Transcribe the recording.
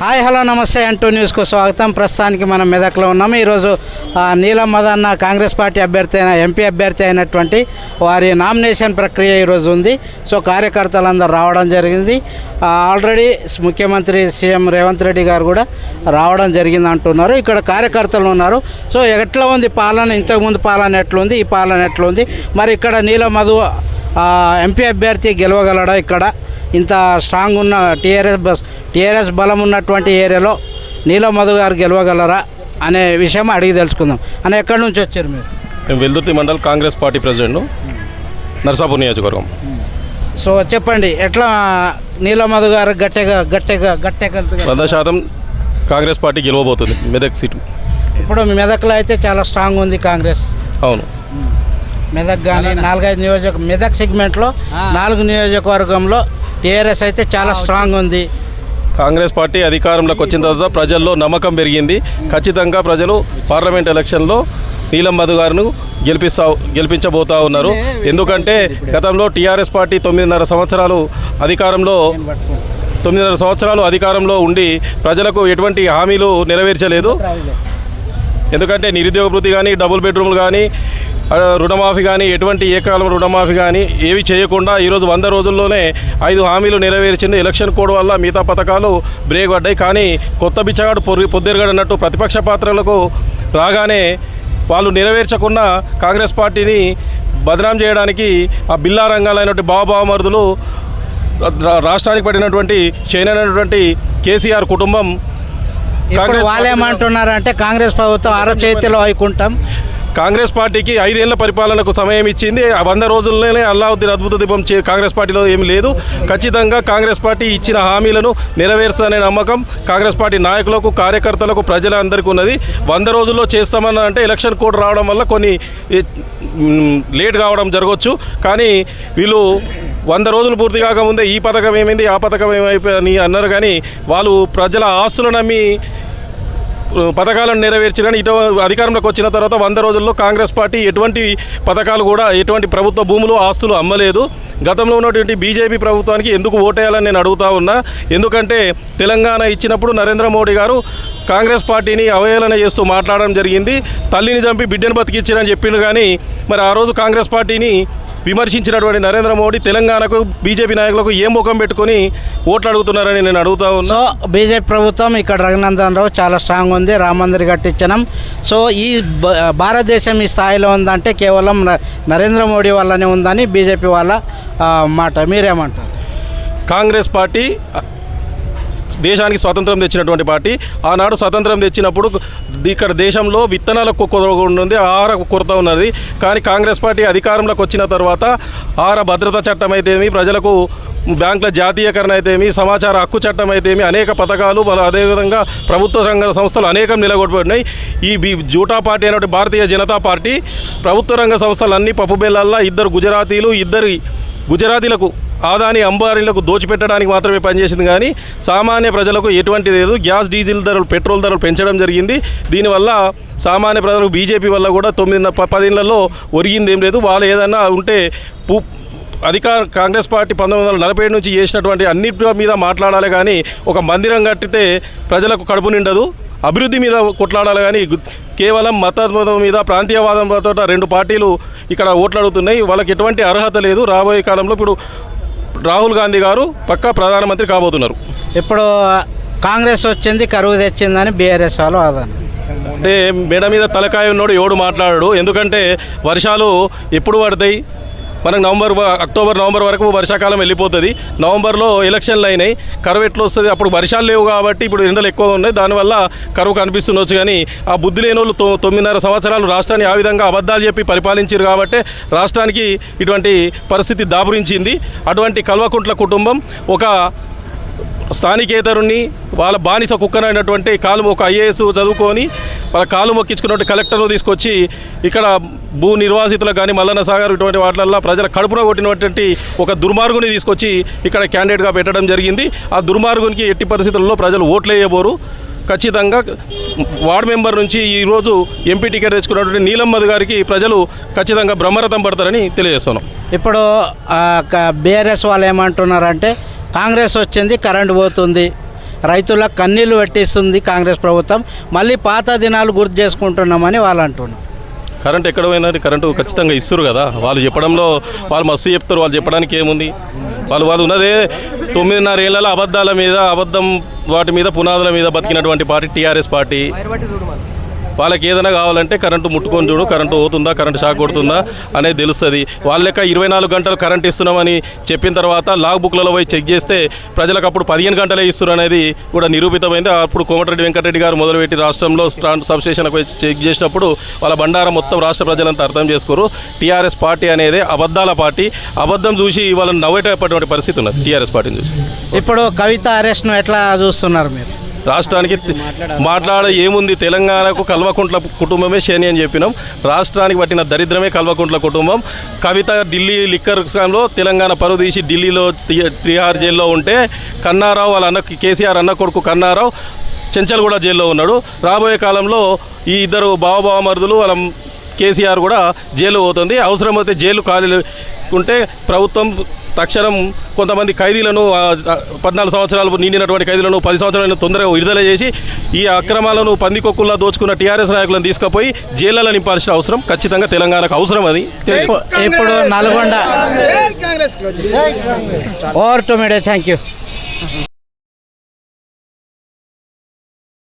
Hi hello నమస్తే. అంటూ న్యూస్కు స్వాగతం. ప్రస్తుతానికి మనం మెదక్లో ఉన్నాము. ఈరోజు నీలం మదన్న కాంగ్రెస్ పార్టీ అభ్యర్థి అయిన ఎంపీ అభ్యర్థి అయినటువంటి వారి నామినేషన్ ప్రక్రియ ఈరోజు ఉంది. సో కార్యకర్తలందరూ రావడం జరిగింది. ఆల్రెడీ ముఖ్యమంత్రి సీఎం రేవంత్ రెడ్డి గారు కూడా రావడం జరిగింది అంటున్నారు. ఇక్కడ కార్యకర్తలు ఉన్నారు. సో ఎట్లా ఉంది పాలన? ఇంతకుముందు పాలన ఎట్లుంది? ఈ పాలన ఎట్లుంది? మరి ఇక్కడ నీలం మధు ఎంపీ అభ్యర్థి గెలవగలడా ఇక్కడ? ఇంత స్ట్రాంగ్ ఉన్న టీఆర్ఎస్ బస్ టీఆర్ఎస్ బలం ఉన్నటువంటి ఏరియాలో నీలం మధు గారు గెలవగలరా అనే విషయం అడిగి తెలుసుకుందాం. అని ఎక్కడి నుంచి వచ్చారు మీరు? మేము Veldurthi mandal Congress party president Narsapur నియోజకవర్గం. సో చెప్పండి ఎట్లా నీలం మధు గారు గట్టెగా గట్టెగా గట్టెగా వంద శాతం కాంగ్రెస్ పార్టీ గెలవబోతుంది మెదక్ సీటు. ఇప్పుడు మెదక్లో అయితే చాలా స్ట్రాంగ్ ఉంది కాంగ్రెస్. అవును. మెదక్ కానీ నాలుగైదు నియోజక మెదక్ సెగ్మెంట్లో నాలుగు నియోజకవర్గంలో టీఆర్ఎస్ అయితే చాలా స్ట్రాంగ్ ఉంది. కాంగ్రెస్ పార్టీ అధికారంలోకి వచ్చిన తర్వాత ప్రజల్లో నమ్మకం పెరిగింది. ఖచ్చితంగా ప్రజలు పార్లమెంట్ ఎలక్షన్లో నీలం మధు గారును గెలిపిస్తా గెలిపించబోతా ఉన్నారు. ఎందుకంటే గతంలో టీఆర్ఎస్ పార్టీ తొమ్మిదిన్నర సంవత్సరాలు అధికారంలో తొమ్మిదిన్నర సంవత్సరాలు అధికారంలో ఉండి ప్రజలకు ఎటువంటి హామీలు నెరవేర్చలేదు. ఎందుకంటే నిరుద్యోగ వృత్తి కానీ డబుల్ బెడ్రూమ్లు కానీ రుణమాఫీ కానీ ఎటువంటి ఏకాలం రుణమాఫీ కానీ ఏవి చేయకుండా ఈరోజు వంద రోజుల్లోనే ఐదు హామీలు నెరవేర్చింది. ఎలక్షన్ కోడ్ వల్ల మిగతా పథకాలు బ్రేక్ పడ్డాయి. కానీ కొత్త బిచ్చగాడు పొర్రి పొద్దురుగాడు అన్నట్టు ప్రతిపక్ష పాత్రలకు రాగానే వాళ్ళు నెరవేర్చకుండా కాంగ్రెస్ పార్టీని బదనాం చేయడానికి ఆ బిల్లా రంగాలైనటువంటి బావబావమరుదులు రాష్ట్రానికి పడినటువంటి చేయనటువంటి కేసీఆర్ కుటుంబం ఇప్పుడు వాళ్ళు ఏమంటున్నారంటే కాంగ్రెస్ ప్రభుత్వం అరచేతిలో వైకుంఠం. కాంగ్రెస్ పార్టీకి ఐదేళ్ళ పరిపాలనకు సమయం ఇచ్చింది. ఆ వంద రోజుల్లోనే అల్లావుద్దీన్ అద్భుత దీపం చే- కాంగ్రెస్ పార్టీలో ఏమీ లేదు. ఖచ్చితంగా కాంగ్రెస్ పార్టీ ఇచ్చిన హామీలను నెరవేరుస్తానే నమ్మకం కాంగ్రెస్ పార్టీ నాయకులకు కార్యకర్తలకు ప్రజలందరికీ ఉన్నది. వంద రోజుల్లో చేస్తామన్న అంటే ఎలక్షన్ కోడ్ రావడం వల్ల కొన్ని లేట్ కావడం జరగవచ్చు కానీ వీళ్ళు వంద రోజులు పూర్తి కాకముందే ఈ పథకం ఏమైంది ఆ పథకం ఏమైపోయింది అన్నారు. కానీ వాళ్ళు ప్రజల ఆస్తులు నమ్మి పథకాలను నెరవేర్చి ఇటు అధికారంలోకి వచ్చిన తర్వాత వంద రోజుల్లో కాంగ్రెస్ పార్టీ ఎటువంటి పథకాలు కూడా ఎటువంటి ప్రభుత్వ భూములు ఆస్తులు అమ్మలేదు. గతంలో ఉన్నటువంటి బీజేపీ ప్రభుత్వానికి ఎందుకు ఓటేయాలని నేను అడుగుతా ఉన్నా. ఎందుకంటే తెలంగాణ ఇచ్చినప్పుడు నరేంద్ర మోడీ గారు కాంగ్రెస్ పార్టీని అవహేళన చేస్తూ మాట్లాడడం జరిగింది. తల్లిని చంపి బిడ్డను బతికిచ్చారని చెప్పిండు కానీ మరి ఆ రోజు కాంగ్రెస్ పార్టీని విమర్శించినటువంటి నరేంద్ర మోడీ తెలంగాణకు బీజేపీ నాయకులకు ఏ ముఖం పెట్టుకొని ఓట్లు అడుగుతున్నారని నేను అడుగుతా ఉన్నా. సో బీజేపీ ప్రభుత్వం ఇక్కడ రఘునందన్ రావు చాలా స్ట్రాంగ్ ఉంది రామ మందిర్ కట్టించడం. సో ఈ భారతదేశం ఈ స్థాయిలో ఉందంటే కేవలం నరేంద్ర మోడీ వల్లనే ఉందని బీజేపీ వాళ్ళ మాట. మీరేమంటారు? కాంగ్రెస్ పార్టీ దేశానికి స్వాతంత్రం తెచ్చినటువంటి పార్టీ. ఆనాడు స్వాతంత్రం తెచ్చినప్పుడు ఇక్కడ దేశంలో విత్తనాల కొరత ఉంది ఆహార కొరత ఉన్నది. కానీ కాంగ్రెస్ పార్టీ అధికారంలోకి వచ్చిన తర్వాత ఆహార భద్రతా చట్టం అయితేమి ప్రజలకు బ్యాంకుల జాతీయకరణ అయితేమి సమాచార హక్కు చట్టం అయితేమి అనేక పథకాలు మన అదేవిధంగా ప్రభుత్వ రంగ సంస్థలు అనేకం నిలగొట్టబడినాయి. ఈ బీ జూటా పార్టీ అనేటువంటి భారతీయ జనతా పార్టీ ప్రభుత్వ రంగ సంస్థలన్నీ పప్పు బెల్లల్లా ఇద్దరు గుజరాతీలు ఇద్దరు గుజరాతీలకు ఆదాని అంబారీలకు దోచిపెట్టడానికి మాత్రమే పనిచేసింది కానీ సామాన్య ప్రజలకు ఎటువంటి లేదు. గ్యాస్ డీజిల్ ధరలు పెట్రోల్ ధరలు పెంచడం జరిగింది. దీనివల్ల సామాన్య ప్రజలకు బీజేపీ వల్ల కూడా తొమ్మిది ప- ఒరిగింది ఏం లేదు. వాళ్ళు ఏదన్నా ఉంటే పూ అధికార కాంగ్రెస్ పార్టీ పంతొమ్మిది వందల నలభై ఏడు నుంచి చేసినటువంటి అన్నిటి మీద మాట్లాడాలి కానీ ఒక మందిరం కట్టితే ప్రజలకు కడుపు నిండదు. అభివృద్ధి మీద కొట్లాడాలి కానీ కేవలం మతత్వం మీద ప్రాంతీయవాదంతో రెండు పార్టీలు ఇక్కడ ఓట్లాడుతున్నాయి. వాళ్ళకి ఎటువంటి అర్హత లేదు. రాబోయే కాలంలో ఇప్పుడు రాహుల్ గాంధీ గారు పక్కా ప్రధానమంత్రి కాబోతున్నారు. ఇప్పుడు కాంగ్రెస్ వచ్చింది కరువు తెచ్చిందని బీఆర్ఎస్ వాళ్ళు వాదన అంటే మెడ మీద తలకాయ ఉన్నోడు ఎవడు మాట్లాడాడు? ఎందుకంటే వర్షాలు ఎప్పుడు పడతాయి? మనకు నవంబర్ అక్టోబర్ నవంబర్ వరకు వర్షాకాలం వెళ్ళిపోతుంది. నవంబర్లో ఎలక్షన్లు అయినాయి. కరువు ఎట్లా వస్తుంది అప్పుడు వర్షాలు లేవు కాబట్టి ఇప్పుడు ఎండలు ఎక్కువ ఉన్నాయి. దానివల్ల కరువు కనిపిస్తుండొచ్చు కానీ ఆ బుద్ధి లేని వాళ్ళు తొమ్మిదిన్నర సంవత్సరాలు రాష్ట్రాన్ని ఆ విధంగా అబద్ధాలు చెప్పి పరిపాలించారు కాబట్టి రాష్ట్రానికి ఇటువంటి పరిస్థితి దాపురించింది. అటువంటి కల్వకుంట్ల కుటుంబం ఒక స్థానికేతరుణ్ణి వాళ్ళ బానిస కుక్కనైనటువంటి కాలు ఒక ఐఏఎస్ చదువుకొని వాళ్ళ కాలు మొక్కించుకున్నటువంటి కలెక్టర్ను తీసుకొచ్చి ఇక్కడ భూ నిర్వాసితులకు కానీ మల్లన్న సాగర్ ఇటువంటి వాటిలల్లో ప్రజల కడుపున కొట్టినటువంటి ఒక దుర్మార్గుని తీసుకొచ్చి ఇక్కడ క్యాండిడేట్గా పెట్టడం జరిగింది. ఆ దుర్మార్గునికి ఎట్టి పరిస్థితుల్లో ప్రజలు ఓట్లు వేయబోరు. ఖచ్చితంగా వార్డ్ మెంబర్ నుంచి ఈరోజు ఎంపీ టికెట్ తెచ్చుకున్నటువంటి నీలం గారికి ప్రజలు ఖచ్చితంగా బ్రహ్మరథం పడతారని తెలియజేస్తున్నాం. ఇప్పుడు బీఆర్ఎస్ వాళ్ళు ఏమంటున్నారంటే కాంగ్రెస్ వచ్చింది కరెంటు పోతుంది. రైతులకు కన్నీళ్ళు పెట్టిస్తుంది కాంగ్రెస్ ప్రభుత్వం. మళ్ళీ పాత దినాలు గుర్తు చేసుకుంటున్నామని వాళ్ళు అంటున్నారు. కరెంట్ ఎక్కడ పోయినా కరెంటు ఖచ్చితంగా ఇస్తారు కదా. వాళ్ళు చెప్పడంలో వాళ్ళు మస్తు చెప్తారు. వాళ్ళు చెప్పడానికి ఏముంది? వాళ్ళు వాళ్ళు ఉన్నదే తొమ్మిదిన్నర ఏళ్ళ అబద్ధాల మీద అబద్ధం వాటి మీద పునాదుల మీద బతికినటువంటి పార్టీ టీఆర్ఎస్ పార్టీ. వాళ్ళకి ఏదైనా కావాలంటే కరెంటు ముట్టుకొని చూడు కరెంటు పోతుందా కరెంటు షాక్ కొడుతుందా అనేది తెలుస్తుంది. వాళ్ళ లెక్క ఇరవై నాలుగు గంటలు కరెంట్ ఇస్తున్నామని చెప్పిన తర్వాత లాగ్ బుక్లలో పోయి చెక్ చేస్తే ప్రజలకు అప్పుడు పదిహేను గంటలే ఇస్తున్నారు అనేది కూడా నిరూపితమైంది. అప్పుడు కోమటిరెడ్డి వెంకటరెడ్డి గారు మొదలుపెట్టి రాష్ట్రంలో స్టాండ్ పోయి చెక్ చేసినప్పుడు వాళ్ళ బండారం మొత్తం రాష్ట్ర ప్రజలంతా అర్థం చేసుకోరు. టీఆర్ఎస్ పార్టీ అనేది అబద్ధాల పార్టీ. అబద్ధం చూసి వాళ్ళని నవ్వేటటువంటి పరిస్థితి ఉన్నది టీఆర్ఎస్ పార్టీని చూసి. ఇప్పుడు కవిత అరెస్ట్ను ఎట్లా చూస్తున్నారు మీరు? రాష్ట్రానికి మాట్లాడ ఏముంది? తెలంగాణకు కల్వకుంట్ల కుటుంబమే శని అని చెప్పినాం. రాష్ట్రానికి పట్టిన దరిద్రమే కల్వకుంట్ల కుటుంబం. కవిత ఢిల్లీ లిక్కర్ స్కామ్లో తెలంగాణ పరువు తీసి ఢిల్లీలో తిహార్ జైల్లో ఉంటే కన్నారావు వాళ్ళ అన్న కేసీఆర్ అన్న కొడుకు కన్నారావు చెంచల్ కూడా జైల్లో ఉన్నాడు. రాబోయే కాలంలో ఈ ఇద్దరు బావబావ మరుదులు వాళ్ళ కేసీఆర్ కూడా జైలు పోతుంది. అవసరమైతే జైలు ఖాళీ ఉంటే ప్రభుత్వం తక్షణం కొంతమంది ఖైదీలను పద్నాలుగు సంవత్సరాలు నిండినటువంటి ఖైదీలను పది సంవత్సరాలను తొందరగా విడుదల చేసి ఈ అక్రమాలను పందికొక్కుల్లా దోచుకున్న టీఆర్ఎస్ నాయకులను తీసుకుపోయి జైళ్ళలో నింపాల్సిన అవసరం ఖచ్చితంగా తెలంగాణకు అవసరం అది. ఇప్పు- ఇప్పుడు Nalgonda. Over to thank you.